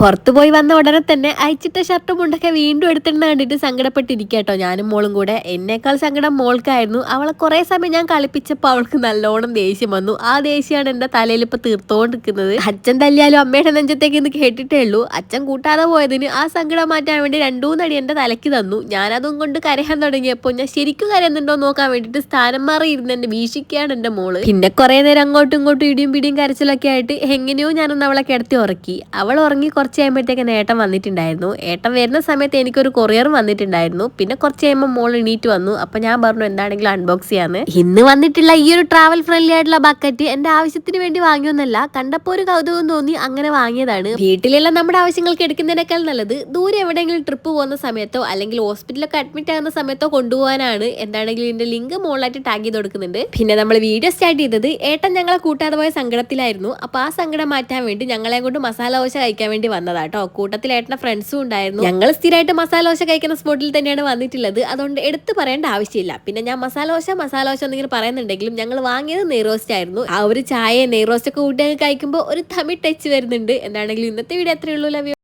പുറത്തു പോയി വന്ന ഉടനെ തന്നെ അയച്ചിട്ട ഷർട്ടും മുണ്ടൊക്കെ വീണ്ടും എടുത്തിടുന്ന കണ്ടിട്ട് സങ്കടപ്പെട്ടിരിക്കട്ടോ ഞാനും മോളും കൂടെ. എന്നേക്കാൾ സങ്കടം മോൾക്കായിരുന്നു. അവളെ കുറെ സമയം ഞാൻ കളിപ്പിച്ചപ്പോൾ അവൾക്ക് നല്ലോണം ദേഷ്യം വന്നു. ആ ദേഷ്യമാണ് എന്റെ തലയിൽ ഇപ്പൊ തീർത്തോണ്ടിരിക്കുന്നത്. അച്ഛൻ തല്ലിയാലും അമ്മയുടെ നെഞ്ചത്തേക്ക് ഇന്ന് കേട്ടിട്ടേ ഉള്ളൂ. അച്ഛൻ കൂട്ടാതെ പോയതിന് ആ സങ്കടം മാറ്റാൻ വേണ്ടി രണ്ടൂന്നടി എന്റെ തലയ്ക്ക് തന്നു. ഞാനതും കൊണ്ട് കരയാൻ തുടങ്ങിയപ്പോൾ ഞാൻ ശരിക്കും കരയുന്നുണ്ടോ നോക്കാൻ വേണ്ടിട്ട് സ്ഥാനം മാറി ഇരുന്ന് എന്നെ വീക്ഷിക്കുകയാണ് എന്റെ മോൾ. പിന്നെ കുറെ നേരം അങ്ങോട്ടും ഇങ്ങോട്ടും ഇടിയും പിടിയും കരച്ചിലൊക്കെ ആയിട്ട് എങ്ങനെയോ ഞാനൊന്ന് അവളെ കിടത്തി ഉറക്കി. അവൾ ഉറങ്ങി കുറച്ച് കഴിയുമ്പോഴത്തേക്ക് ഏട്ടൻ വന്നിട്ടുണ്ടായിരുന്നു. ഏട്ടൻ വരുന്ന സമയത്ത് എനിക്കൊരു കൊറിയർ വന്നിട്ടുണ്ടായിരുന്നു. പിന്നെ കുറച്ച് കഴിയുമ്പോൾ മോൾ എണീറ്റ് വന്നു. അപ്പൊ ഞാൻ പറഞ്ഞു എന്താണെങ്കിലും അൺബോക്സ് ചെയ്യാന്ന്. ഇന്ന് വന്നിട്ടുള്ള ഈ ഒരു ട്രാവൽ ഫ്രണ്ട്ലി ആയിട്ടുള്ള ബക്കറ്റ് എന്റെ ആവശ്യത്തിന് വേണ്ടി വാങ്ങിയൊന്നല്ല കണ്ടപ്പോ ഒരു കൗതുകം തോന്നി അങ്ങനെ വാങ്ങിയതാണ്. വീട്ടിലെല്ലാം നമ്മുടെ ആവശ്യങ്ങൾക്ക് എടുക്കുന്നതിനേക്കാൾ നല്ലത് ദൂരെ എവിടെയെങ്കിലും ട്രിപ്പ് പോകുന്ന സമയത്തോ അല്ലെങ്കിൽ ഹോസ്പിറ്റലൊക്കെ അഡ്മിറ്റ് ആകുന്ന സമയത്തോ കൊണ്ടുപോകാനാണ് എന്താണെങ്കിലും ഇതിന്റെ ലിങ്ക് മോളായിട്ട് ടാഗ് ചെയ്ത് കൊടുക്കുന്നുണ്ട്. പിന്നെ നമ്മൾ വീഡിയോ സ്റ്റാർട്ട് ചെയ്തത് ഏട്ടൻ ഞങ്ങളെ കൂട്ടാതെ പോയ സങ്കടത്തിലായിരുന്നു. അപ്പൊ ആ സങ്കടം മാറ്റാൻ വേണ്ടി ഞങ്ങളെ കൊണ്ട് മസാല ദോശ കഴിക്കാൻ വേണ്ടി വന്നതാട്ടോ കൂട്ടത്തിൽ ഏട്ടന്റെ ഫ്രണ്ട്സും ഉണ്ടായിരുന്നു. ഞങ്ങൾ സ്ഥിരമായിട്ട് മസാല ദോശ കഴിക്കുന്ന സ്പോട്ടിൽ തന്നെയാണ് വന്നിട്ടുള്ളത്. അതുകൊണ്ട് എടുത്തു പറയേണ്ട ആവശ്യമില്ല. പിന്നെ ഞാൻ മസാല ദോശ മസാല ദോശ എന്നിങ്ങനെ പറയുന്നുണ്ടെങ്കിലും ഞങ്ങൾ വാങ്ങിയത് നെയ്റോസ്റ്റ് ആയിരുന്നു. ആ ഒരു ചായ നെയ്റോസ്റ്റ് ഒക്കെ കൂട്ടി കഴിക്കുമ്പോൾ ഒരു തമിഴ് ടച്ച് വരുന്നുണ്ട്. എന്താണെങ്കിലും ഇന്നത്തെ വീഡിയോ എത്രയുള്ളൂ ലവ്